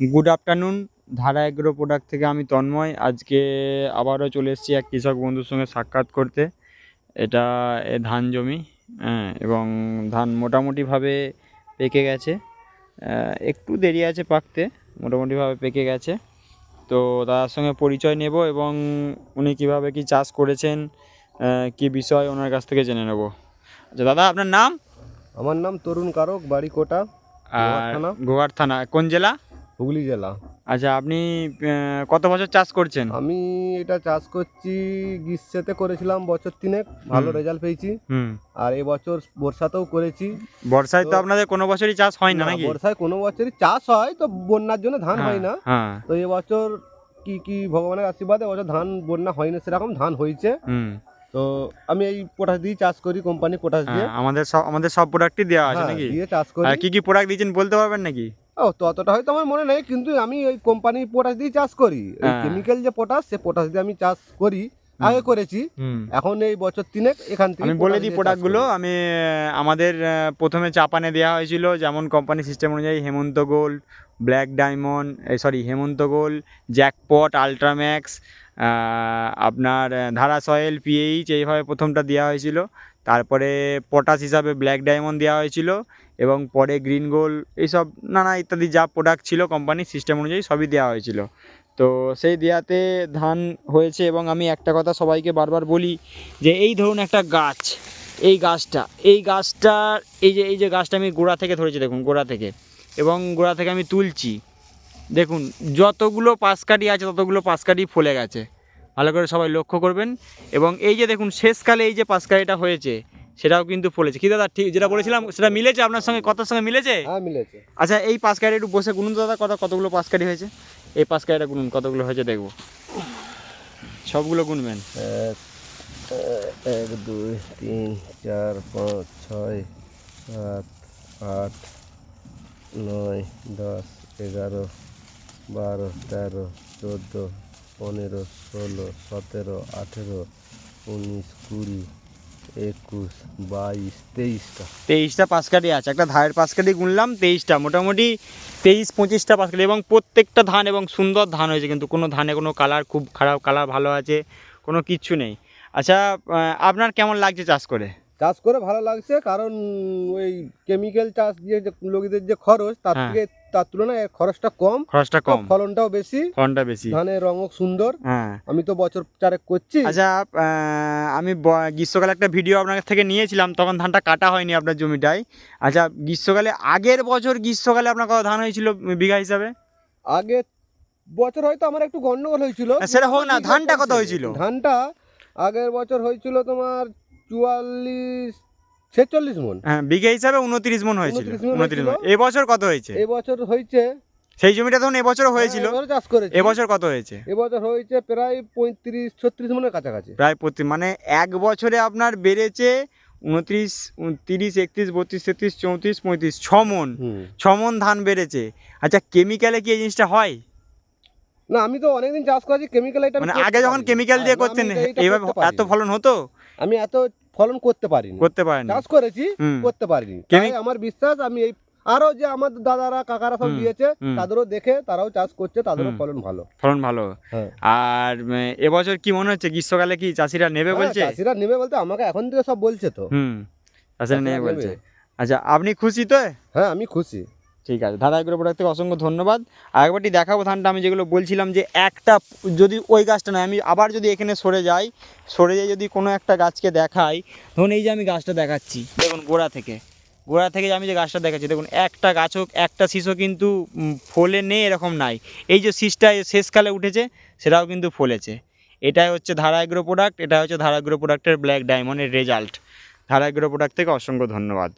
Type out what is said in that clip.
Good afternoon Dhara agro product থেকে আমি তন্ময়। আজকে আবারও চলে এসেছি এক কৃষক বন্ধুর সঙ্গে সাক্ষাৎ করতে। এটা ধান জমি হ্যাঁ এবং ধান মোটামুটিভাবে পেকে গেছে। একটু দেরি আছে পাকতে মোটামুটিভাবে পেকে গেছে। তো দাদার সঙ্গে পরিচয় নেব এবং উনি কীভাবে কি চাষ করেছেন কি বিষয় ওনার কাছ থেকে জেনে নেব। আচ্ছা দাদা আপনার নাম? আমার নাম তরুণ কারক বাড়ি কোটা আর গোয়ার থানা কোন জেলা? হুগলি জেলা। আচ্ছা আপনি কত বছর চাষ করছেন? আমি এটা চাষ করছি গ্রীষ্মেতে করেছিলাম বছর তিনেক ভালো রেজাল্ট পেয়েছি। হুম। আর এবছর বর্ষাতেও করেছি। বর্ষায় তো আপনাদের কোনো বছরই চাষ হয় না নাকি? বর্ষায় কোনো বছরই চাষ হয় তো বন্যার জন্য ধান হয় না। হ্যাঁ। তো এবছর কি কি ভগবানের আশীর্বাদে এবছর ধান বন্যা হয় না সেরকম ধান হয়েছে। হুম। তো আমি এই পটাশ দিয়ে চাষ করি কোম্পানি পটাশ দিয়ে। হ্যাঁ, আমাদের সব আমাদের সব প্রোডাক্টই দেওয়া আছে হ্যাঁ, নাকি? দিয়ে চাষ করি। কি কি প্রোডাক্ট দিয়েছেন বলতে পারবেন নাকি? ও ততটা হয়তো আমার মনে নেই কিন্তু আমি ওই কোম্পানি পটাশ দিয়ে চাষ করি। কেমিক্যাল যে পটাশ সে পটাশ দিয়ে আমি চাষ করি। আগে করেছি। এখন এই বছর তিনেক এখান থেকে আমি বলে দিই প্রোডাক্টগুলো আমি আমাদের প্রথমে চাপানে দেওয়া হয়েছিল যেমন কোম্পানি সিস্টেম অনুযায়ী Hemanta gold black diamond sorry Hemanta gold jackpot ultramax আপনার ধারা সয়েল পিএইচ এইভাবে প্রথমটা দেওয়া হয়েছিল। তারপরে পটাশ হিসাবে ব্ল্যাক ডায়মন্ড দেওয়া হয়েছিল এবং পরে গ্রিন গোল্ড এইসব নানা ইত্যাদি যা প্রোডাক্ট ছিল কোম্পানির সিস্টেম অনুযায়ী সবই দেওয়া হয়েছিল। তো সেই দেওয়াতে ধান হয়েছে এবং আমি একটা কথা সবাইকে বারবার বলি যে এই ধরুন একটা গাছ, এই গাছটা, এই গাছটার, এই যে এই যে গাছটা আমি গোড়া থেকে ধরেছি দেখুন, গোড়া থেকে এবং গোড়া থেকে আমি তুলছি। দেখুন যতগুলো পাশকাঠি আছে ততগুলো পাশকাঠি ফলে গেছে। ভালো করে সবাই লক্ষ্য করবেন। এবং এই যে দেখুন শেষকালে এই যে পাশকাঠিটা হয়েছে সেটাও কিন্তু ফলেছে। কি দাদা ঠিক যেটা বলেছিলাম সেটা মিলেছে আপনার সঙ্গে? কথার সঙ্গে মিলেছে? হ্যাঁ মিলেছে। আচ্ছা এই পাশকাঠি একটু বসে গুনুন দাদা কত কতগুলো পাশকাঠি হয়েছে? এই পাশকাঠিটা গুনুন কতগুলো হয়েছে দেখব। সবগুলো গুনবেন। এক এক দুই তিন চার পাঁচ ছয় সাত আট নয় দশ এগারো বারো তেরো চোদ্দ পনেরো ষোলো সতেরো আঠেরো উনিশ কুড়ি একুশ বাইশ তেইশটা। তেইশটা পাঁচকাঠি আছে। একটা ধানের পাঁচকাঠি গুনলাম তেইশটা। মোটামুটি তেইশ পঁচিশটা পাঁচকাঠি এবং প্রত্যেকটা ধান এবং সুন্দর ধান হয়েছে কিন্তু কোনো ধানে কোনো কালার খুব খারাপ কালার ভালো আছে কোনো কিচ্ছু নেই। আচ্ছা আপনার কেমন লাগছে চাষ করে? চাষ করে ভালো লাগছে কারণ ওই কেমিক্যাল চাষ দিয়ে যে লোকদের যে খরচ তার হ্যাঁ। থেকে তার তুলনায় এর খরচটা কম খরচটা কম। ফলনটাও বেশি ফলনটা বেশি। ধানের রঙও সুন্দর। হ্যাঁ। আমি তো বছর চারেক করছি। আচ্ছা আমি গ্রীষ্মকালে একটা ভিডিও আপনার থেকে নিয়েছিলাম তখন ধানটা কাটা হয়নি আপনার জমিটায়। আচ্ছা গ্রীষ্মকালে আগের বছর গ্রীষ্মকালে আপনার কত ধান হয়েছিল বিঘা হিসাবে? আগে বছর হয়তো আমার একটু গন্ডগোল হয়েছিল। সেটা হোক না, ধানটা কত হয়েছিল? ধানটা আগের বছর হয়েছিল তোমার চুয়াল্লিশ ছেচল্লিশ মন। হ্যাঁ বিঘা হিসাবে উনত্রিশ মন হয়েছিল। 29 মণ উনত্রিশ মন। এবছর কত হয়েছে? এবছর হয়েছে। সেই জমিটা তখন হয়েছিল হ্যাঁ, এবছর চাষ করেছি। এবছর কত হয়েছে? এবছর হয়েছে প্রায় পঁয়ত্রিশ ছত্রিশ মনের কাছাকাছি। প্রায় প্রতি মানে এক বছরে আপনার বেড়েছে উনত্রিশ তিরিশ একত্রিশ বত্রিশ তেত্রিশ চৌত্রিশ পঁয়ত্রিশ ছ মন। ছ মন ধান বেড়েছে। আচ্ছা কেমিক্যালে কি এই জিনিসটা হয়? না আমি তো অনেকদিন চাষ করেছি কেমিক্যাল এটা মানে আগে যখন কেমিক্যাল দিয়ে করতেন এইভাবে এত ফলন হতো? আমি এত ফলন করতে পারিনি। করতে পারেন। চাষ করেছি করতে পারিনি। তাই আমার বিশ্বাস আমি এই আরও যে আমার দাদারা কাকারা সব দিয়েছে তাদেরও দেখে তারাও চাষ করছে তাদেরও ফলন ভালো। ফলন ভালো। হ্যাঁ। আর এবছর কি মনে হচ্ছে? গ্রীষ্মকালে কি চাষিরা নেবে হ্যাঁ, বলছে? চাষিরা নেবে বলতে আমাকে এখন থেকে সব বলছে তো। হুম চাষিরা নেবে। বলছে। আচ্ছা আপনি খুশি তো? হ্যাঁ আমি খুশি। ঠিক আছে ধারা এগ্রো প্রোডাক্ট থেকে অসংখ্য ধন্যবাদ। আর একবারটি দেখাবো ধানটা, আমি যেগুলো বলছিলাম যে একটা, যদি ওই গাছটা নয়, আমি আবার যদি এখানে সরে যাই সরে যাই যদি কোনো একটা গাছকে দেখাই, ধরুন এই যে আমি গাছটা দেখাচ্ছি, দেখুন গোড়া থেকে গোড়া থেকে আমি যে গাছটা দেখাচ্ছি, দেখুন একটা গাছ হোক, একটা শিশু কিন্তু ফলে নেই এরকম নাই। এই যে শীষটা শেষকালে উঠেছে, সেটাও কিন্তু ফলেছে। এটাই হচ্ছে ধারা এগ্রো প্রোডাক্ট এটা হচ্ছে ধারা এগ্রো প্রোডাক্টের ব্ল্যাক ডায়মন্ডের রেজাল্ট ধারা এগ্রো প্রোডাক্ট থেকে অসংখ্য ধন্যবাদ।